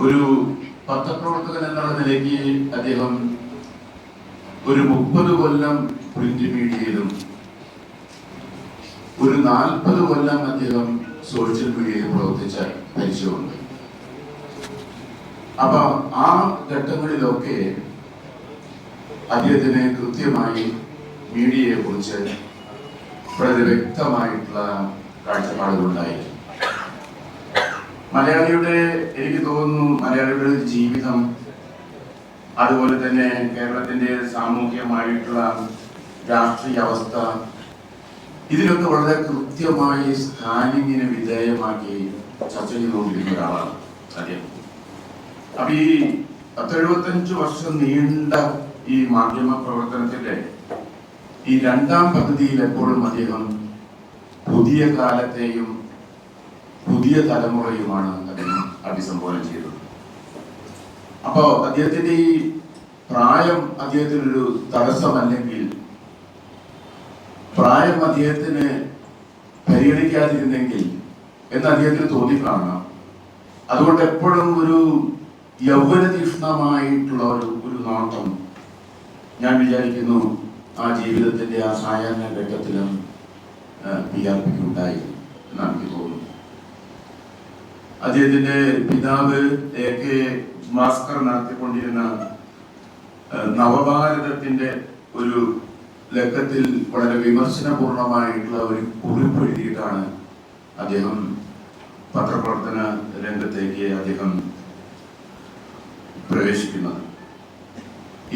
ഒരു പത്രപ്രവർത്തകൻ എന്നുള്ള നിലയ്ക്ക് അദ്ദേഹം ഒരു മുപ്പത് കൊല്ലം പ്രിന്റ് മീഡിയയിലും ഒരു നാൽപ്പത് കൊല്ലം അദ്ദേഹം സോഷ്യൽ മീഡിയയിൽ പ്രവർത്തിച്ച പരിചയമുണ്ട്. അപ്പൊ ആ ഘട്ടങ്ങളിലൊക്കെ അദ്ദേഹത്തിന് കൃത്യമായി മീഡിയയെ കുറിച്ച് വളരെ വ്യക്തമായിട്ടുള്ള കാഴ്ചപ്പാടുകളുണ്ടായി മലയാളിയുടെ എനിക്ക് തോന്നുന്നു മലയാളിയുടെ ഒരു ജീവിതം അതുപോലെ തന്നെ കേരളത്തിന്റെ സാമൂഹ്യമായിട്ടുള്ള രാഷ്ട്രീയ അവസ്ഥ ഇതിലൊക്കെ വളരെ കൃത്യമായി സ്കാനിങ്ങിന് വിധേയമാക്കി ചർച്ച ചെയ്തുകൊണ്ടിരിക്കുന്ന ഒരാളാണ് അദ്ദേഹം. അപ്പൊ ഈ പത്തെഴുപത്തഞ്ച് വർഷം നീണ്ട ഈ മാധ്യമ പ്രവർത്തനത്തിന്റെ ഈ രണ്ടാം പദ്ധതിയിൽ എപ്പോഴും അദ്ദേഹം പുതിയ കാലത്തെയും പുതിയ തലമുറയുമാണ് അദ്ദേഹം അഭിസംബോധന ചെയ്തത്. അപ്പോ അദ്ദേഹത്തിന്റെ ഈ പ്രായം അദ്ദേഹത്തിനൊരു തടസ്സമല്ലെങ്കിൽ പ്രായം അദ്ദേഹത്തിന് പരിഗണിക്കാതിരുന്നെങ്കിൽ എന്ന് അദ്ദേഹത്തിന് തോന്നിക്കാണാം അതുകൊണ്ട് എപ്പോഴും ഒരു യൗവനതീഷ്ണമായിട്ടുള്ള ഒരു ഒരു നോട്ടം ഞാൻ വിചാരിക്കുന്നു ആ ജീവിതത്തിന്റെ ആ സായാഹ്ന ഘട്ടത്തിലും പി ആർ പിക്ക് ഉണ്ടായി എന്നാണ് എനിക്ക് തോന്നുന്നത്. അദ്ദേഹത്തിന്റെ പിതാവ് എ കെ ഭാസ്കർ നടത്തിക്കൊണ്ടിരുന്ന നവഭാരതത്തിന്റെ ഒരു ലക്കത്തിൽ വളരെ വിമർശനപൂർണമായിട്ടുള്ള ഒരു കുറിപ്പ് എഴുതിയിട്ടാണ് അദ്ദേഹം പത്രപ്രവർത്തന രംഗത്തേക്ക് അദ്ദേഹം പ്രവേശിക്കുന്നത്.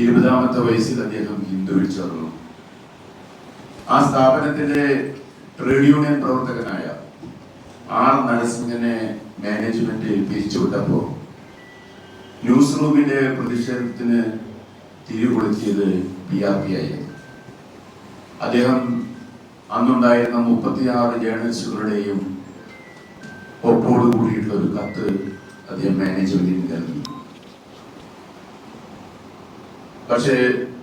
ഇരുപതാമത്തെ വയസ്സിൽ അദ്ദേഹം ഹിന്ദുവിൽ ചേർന്നു. ആ സ്ഥാപനത്തിലെ ട്രേഡ് യൂണിയൻ പ്രവർത്തകനായ ആർ നരസിംഹനെ മാനേജ്മെന്റ് പിരിച്ചുവിട്ടപ്പോ ന്യൂസ് റൂമിന്റെ പ്രതിഷേധത്തിന് തിരികൊളുത്തിയത് പി ആർ പി ആയിരുന്നു. അദ്ദേഹം അന്നുണ്ടായിരുന്ന മുപ്പത്തിയാറ് ജേർണലിസ്റ്റുകളുടെയും ഒപ്പോട് കൂടിയിട്ടുള്ള ഒരു കത്ത് അദ്ദേഹം മാനേജ്മെന്റിന് നൽകി. പക്ഷേ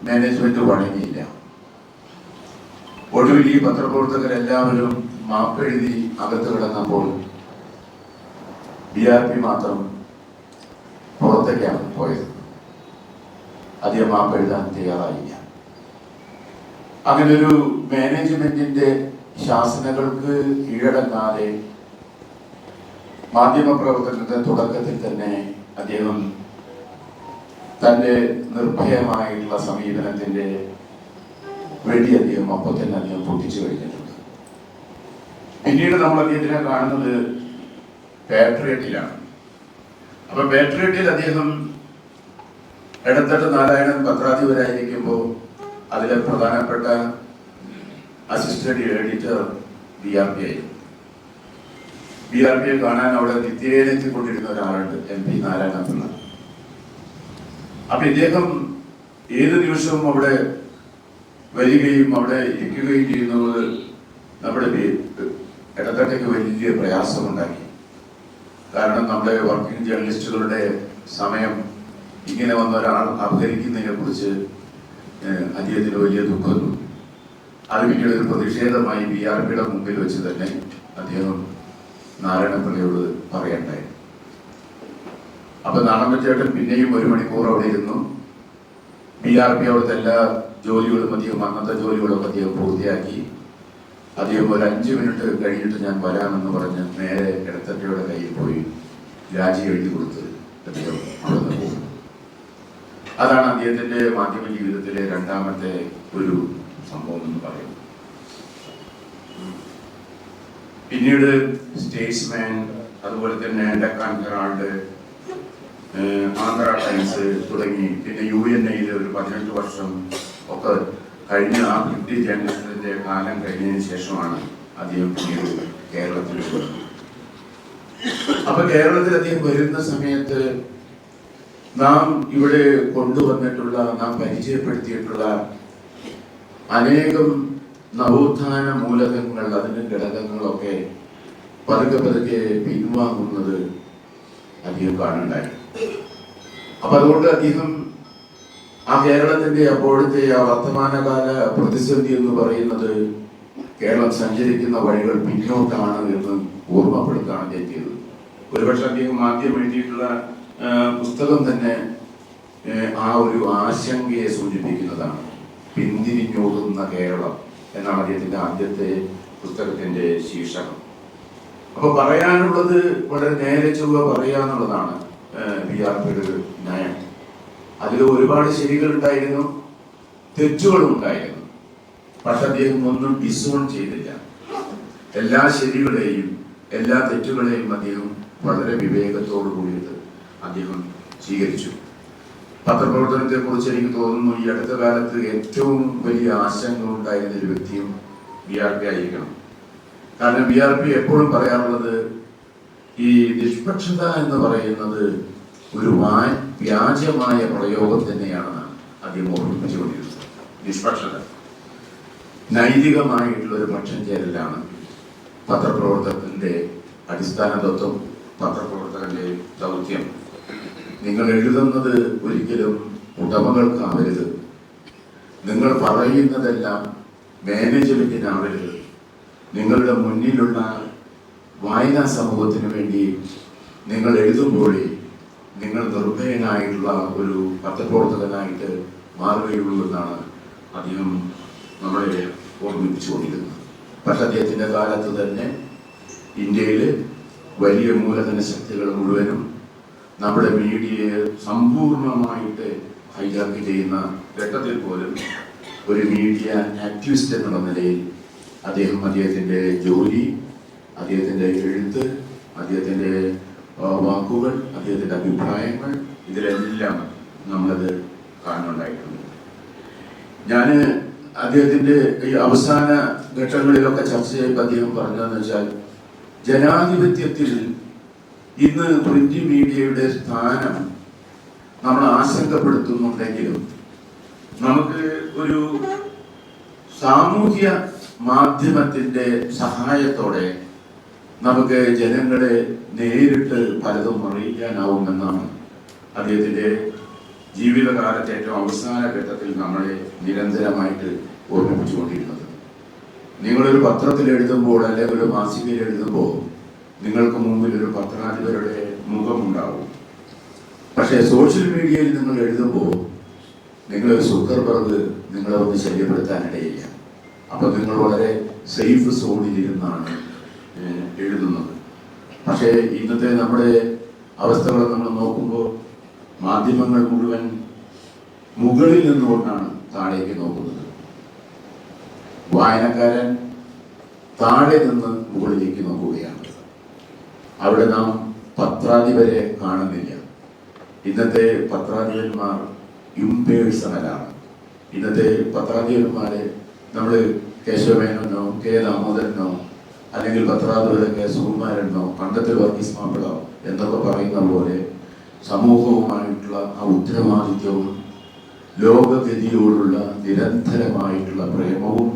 മാനേജ്മെന്റ് വഴങ്ങിയില്ല. ഒടുവിൽ ഈ പത്രപ്രവർത്തകരെല്ലാവരും മാപ്പെഴുതി അകത്ത് കിടന്നപ്പോൾ ഡി ആർ പി മാത്രം പുറത്തേക്കാണ് പോയത്. അധികം മാപ്പെഴുതാൻ തയ്യാറായില്ല. അങ്ങനൊരു മാനേജ്മെന്റിന്റെ ശാസനകൾക്ക് കീഴടങ്ങാതെ മാധ്യമപ്രവർത്തനത്തിന്റെ തുടക്കത്തിൽ തന്നെ അദ്ദേഹം തന്റെ നിർഭയമായിട്ടുള്ള സമീപനത്തിന്റെ വെടി അദ്ദേഹം അപ്പോൾ തന്നെ അദ്ദേഹം പൊട്ടിച്ചു കഴിഞ്ഞിട്ടുണ്ട്. പിന്നീട് നമ്മൾ അദ്ദേഹത്തിനെ കാണുന്നത് പാട്രിയറ്റിലാണ്. അപ്പൊ പാട്രിയറ്റിൽ അദ്ദേഹം ഇടത്തട്ട് നാരായണൻ പത്രാധിപരായിരിക്കുമ്പോൾ അതിലെ പ്രധാനപ്പെട്ട assistant editor B R P ആയിരുന്നു. ബി ആർ പിയെ കാണാൻ അവിടെ നിത്യേനെത്തിക്കൊണ്ടിരുന്ന ഒരാളുണ്ട് എം പി നാരായണൻ പിള്ള അപ്പൊ ഇദ്ദേഹം ഏത് നിമിഷവും അവിടെ വരികയും അവിടെ ഇരിക്കുകയും ചെയ്യുന്നത് നമ്മുടെ ഇടത്തട്ടയ്ക്ക് വലിയ പ്രയാസമുണ്ടാക്കി. കാരണം നമ്മുടെ വർക്കിംഗ് ജേർണലിസ്റ്റുകളുടെ സമയം ഇങ്ങനെ വന്ന ഒരാൾ അപഹരിക്കുന്നതിനെ കുറിച്ച് അദ്ദേഹത്തിന് വലിയ ദുഃഖം. അത് പിന്നീട് ഒരു പ്രതിഷേധമായി ബി ആർ പിയുടെ മുമ്പിൽ വെച്ച് തന്നെ അദ്ദേഹം നാരായണപിള്ളയോട് പറയണ്ടായി. അപ്പൊ നാണമ്പച്ചേട്ടൻ പിന്നെയും ഒരു മണിക്കൂർ അവിടെ ഇരുന്നു. ബി ആർ പി അവിടുത്തെ എല്ലാ ജോലികളും അധികം അന്നത്തെ ജോലികളും അധികം പൂർത്തിയാക്കി. അദ്ദേഹം ഒരു അഞ്ച് മിനിറ്റ് കഴിഞ്ഞിട്ട് ഞാൻ വരാമെന്ന് പറഞ്ഞ് നേരെ ഇടത്തട്ടയുടെ കയ്യിൽ പോയി രാജി എഴുതി കൊടുത്ത് അദ്ദേഹം അതാണ് അദ്ദേഹത്തിന്റെ മാധ്യമ ജീവിതത്തിലെ രണ്ടാമത്തെ ഒരു സംഭവം എന്ന് പറയുന്നത്. പിന്നീട് സ്റ്റേറ്റ്സ്മാൻ അതുപോലെ തന്നെ ഡെക്കാൻ ഹെറാൾഡ് ആന്ധ്ര ടൈംസ് തുടങ്ങി പിന്നെ യു എൻ എയിൽ ഒരു പതിനെട്ട് വർഷം ഒക്കെ കഴിഞ്ഞ ആ ബ്രിട്ടീഷ് ജേർണലിസത്തിന്റെ കാലം കഴിഞ്ഞതിന് ശേഷമാണ് അദ്ദേഹം കേരളത്തിൽ വരുന്നത്. അപ്പൊ കേരളത്തിൽ അദ്ദേഹം വരുന്ന സമയത്ത് നാം ഇവിടെ കൊണ്ടുവന്നിട്ടുള്ള നാം പരിചയപ്പെടുത്തിയിട്ടുള്ള അനേകം നവോത്ഥാന മൂലകങ്ങൾ അതിന്റെ ഘടകങ്ങളൊക്കെ പതുക്കെ പതുക്കെ പിൻവാങ്ങുന്നത് അദ്ദേഹം കാണുണ്ടായി അപ്പൊ അതുകൊണ്ട് അദ്ദേഹം ആ കേരളത്തിന്റെ അപ്പോഴത്തെ ആ വർത്തമാനകാല പ്രതിസന്ധി എന്ന് പറയുന്നത് കേരളം സഞ്ചരിക്കുന്ന വഴികൾ പിന്നോട്ടാണ് എന്ന് ഓർമ്മപ്പെടുത്താണ് ചെയ്തത് ഒരുപക്ഷെ അദ്ദേഹം ആദ്യം എഴുതിയിട്ടുള്ള പുസ്തകം തന്നെ ആ ഒരു ആശങ്കയെ സൂചിപ്പിക്കുന്നതാണ്. പിന്തിരിഞ്ഞോടുന്ന കേരളം എന്നാണ് അദ്ദേഹത്തിന്റെ ആദ്യത്തെ പുസ്തകത്തിന്റെ ശീർഷകം. അപ്പൊ പറയാനുള്ളത് വളരെ നേരെ ചൊവ്വ പറയാന്നുള്ളതാണ് ബി ആർ പിയുടെ നയം അതിൽ ഒരുപാട് ശരികൾ ഉണ്ടായിരുന്നു തെറ്റുകളും ഉണ്ടായിരുന്നു. പക്ഷെ അദ്ദേഹം ഒന്നും ഡിസോൺ ചെയ്തില്ല. എല്ലാ ശരികളെയും എല്ലാ തെറ്റുകളെയും അദ്ദേഹം വളരെ വിവേകത്തോടു കൂടിയിട്ട് അദ്ദേഹം സ്വീകരിച്ചു. പത്രപ്രവർത്തനത്തെ കുറിച്ച് എനിക്ക് തോന്നുന്നു ഈ അടുത്ത കാലത്ത് ഏറ്റവും വലിയ ആശങ്ക ഉണ്ടായിരുന്ന ഒരു വ്യക്തിയും ബി ആർ പി ആയിരിക്കണം. കാരണം ബി ആർ പി എപ്പോഴും പറയാറുള്ളത് ഈ നിഷ്പക്ഷത എന്ന് പറയുന്നത് ഒരു വാ വ്യാജമായ പ്രയോഗം തന്നെയാണ് അദ്ദേഹം ഓർമ്മിച്ചുകൊണ്ടിരുന്നത് നിഷ്പക്ഷത. നൈതികമായിട്ടുള്ള ഒരു പക്ഷം ചേരലാണ് പത്രപ്രവർത്തകത്തിന്റെ അടിസ്ഥാന തത്വം പത്രപ്രവർത്തകന്റെ ദൗത്യം. നിങ്ങൾ എഴുതുന്നത് ഒരിക്കലും ഉടമകൾക്കാവരുത്. നിങ്ങൾ പറയുന്നതെല്ലാം മാനേജ്മെന്റിനാവരുത്. നിങ്ങളുടെ മുന്നിലുള്ള വായനാ സമൂഹത്തിന് വേണ്ടി നിങ്ങൾ എഴുതുമ്പോഴേ നിങ്ങൾ നിർഭയനായിട്ടുള്ള ഒരു പത്രപ്രവർത്തകനായിട്ട് മാറുകയുള്ളൂ എന്നാണ് അദ്ദേഹം നമ്മളെ ഓർമ്മിപ്പിച്ചുകൊണ്ടിരുന്നത് പക്ഷെ അദ്ദേഹത്തിന്റെ കാലത്ത് തന്നെ ഇന്ത്യയിൽ വലിയ മൂലധന ശക്തികൾ മുഴുവനും നമ്മുടെ മീഡിയയെ സമ്പൂർണമായിട്ട് ഹൈജാക്ക് ചെയ്യുന്ന ഘട്ടത്തിൽ പോലും ഒരു മീഡിയ ആക്ടിവിസ്റ്റ് എന്നുള്ള നിലയിൽ അദ്ദേഹം അദ്ദേഹത്തിന്റെ ജോലി അദ്ദേഹത്തിന്റെ എഴുത്ത് അദ്ദേഹത്തിന്റെ ആ, വാക്കുകൾ അദ്ദേഹത്തിന്റെ അഭിപ്രായങ്ങൾ ഇതിലെല്ലാം നമ്മളത് കാണുന്നുണ്ടായിട്ടുണ്ട്. ഞാൻ അദ്ദേഹത്തിന്റെ ഈ അവസാന ഘട്ടങ്ങളിലൊക്കെ ചർച്ച ചെയ്യുമ്പോൾ അദ്ദേഹം പറഞ്ഞതെന്ന് വെച്ചാൽ ജനാധിപത്യത്തിൽ ഇന്ന് പ്രിന്റ് മീഡിയയുടെ സ്ഥാനം നമ്മൾ ആശങ്കപ്പെടുത്തുന്നുണ്ടെങ്കിലും നമുക്ക് ഒരു സാമൂഹ്യ മാധ്യമത്തിന്റെ സഹായത്തോടെ നമുക്ക് ജനങ്ങളെ നേരിട്ട് പലതും അറിയിക്കാനാവുമെന്നാണ് അദ്ദേഹത്തിന്റെ ജീവിതകാലത്തെ ഏറ്റവും അവസാന ഘട്ടത്തിൽ നമ്മളെ നിരന്തരമായിട്ട് ഓർമ്മിപ്പിച്ചുകൊണ്ടിരുന്നത്. നിങ്ങളൊരു പത്രത്തിൽ എഴുതുമ്പോൾ അല്ലെങ്കിൽ ഒരു മാസികയിൽ എഴുതുമ്പോൾ നിങ്ങൾക്ക് മുമ്പിൽ ഒരു പത്രാധിപരുടെ മുഖമുണ്ടാവും. പക്ഷേ സോഷ്യൽ മീഡിയയിൽ നിങ്ങൾ എഴുതുമ്പോൾ നിങ്ങളൊരു സുക്കർബർഗ് നിങ്ങളെ ഒന്ന് ശല്യപ്പെടുത്താനിടയില്ല. അപ്പൊ നിങ്ങൾ വളരെ സേഫ് സോണിലിരുന്നാണ് എഴുതുന്നത്. പക്ഷേ ഇന്നത്തെ നമ്മുടെ അവസ്ഥകൾ നമ്മൾ നോക്കുമ്പോൾ മാധ്യമങ്ങൾ മുഴുവൻ മുകളിൽ നിന്നുകൊണ്ടാണ് താഴേക്ക് നോക്കുന്നത്. വായനക്കാരൻ താഴെ നിന്ന് മുകളിലേക്ക് നോക്കുകയാണ്. അവിടെ നാം പത്രാധിപരെ കാണുന്നില്ല. ഇന്നത്തെ പത്രാധിപന്മാർ ഇംപേഴ്സണലാണ് ഇന്നത്തെ പത്രാധിപന്മാരെ നമ്മൾ കേശവമേനോ കെ ദാമോദരനോ അല്ലെങ്കിൽ പത്രാധിപരെ കെ സുകുമാരനോ പണ്ടത്തെ വർഗീസ് മാപ്പിളോ എന്നൊക്കെ പറയുന്ന പോലെ സമൂഹവുമായിട്ടുള്ള ആ ഉത്തരവാദിത്വവും ലോകഗതിയോടുള്ള നിരന്തരമായിട്ടുള്ള പ്രേമവും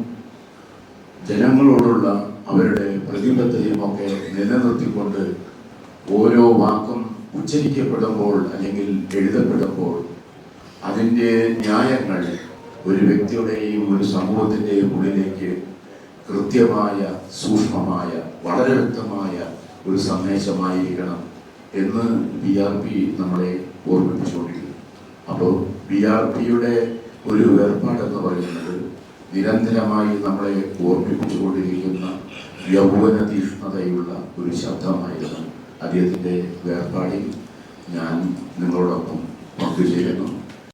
ജനങ്ങളോടുള്ള അവരുടെ പ്രതിബദ്ധതയും ഒക്കെ നിലനിർത്തിക്കൊണ്ട് ഓരോ വാക്കും ഉച്ചരിക്കപ്പെടുമ്പോൾ അല്ലെങ്കിൽ എഴുതപ്പെടുമ്പോൾ അതിന്റെ ന്യായങ്ങൾ ഒരു വ്യക്തിയുടെയും ഒരു സമൂഹത്തിന്റെയും ഉള്ളിലേക്ക് കൃത്യമായ സൂക്ഷ്മമായ വളരെ വ്യക്തമായ ഒരു സന്ദേശമായിരിക്കണം എന്ന് ബി ആർ പി നമ്മളെ ഓർമ്മിപ്പിച്ചുകൊണ്ടിരിക്കുന്നു. അപ്പോൾ ബി ആർ പിയുടെ ഒരു വേർപാടെന്ന് പറയുന്നത് നിരന്തരമായി നമ്മളെ ഓർമ്മിപ്പിച്ചുകൊണ്ടിരിക്കുന്ന യൗവന തീഷ്ണതയുള്ള ഒരു ശബ്ദമായിരുന്നു അദ്ദേഹത്തിന്റെ വേർപാടിൽ ഞാൻ നിങ്ങളോടൊപ്പം പങ്കുചേരുന്നു.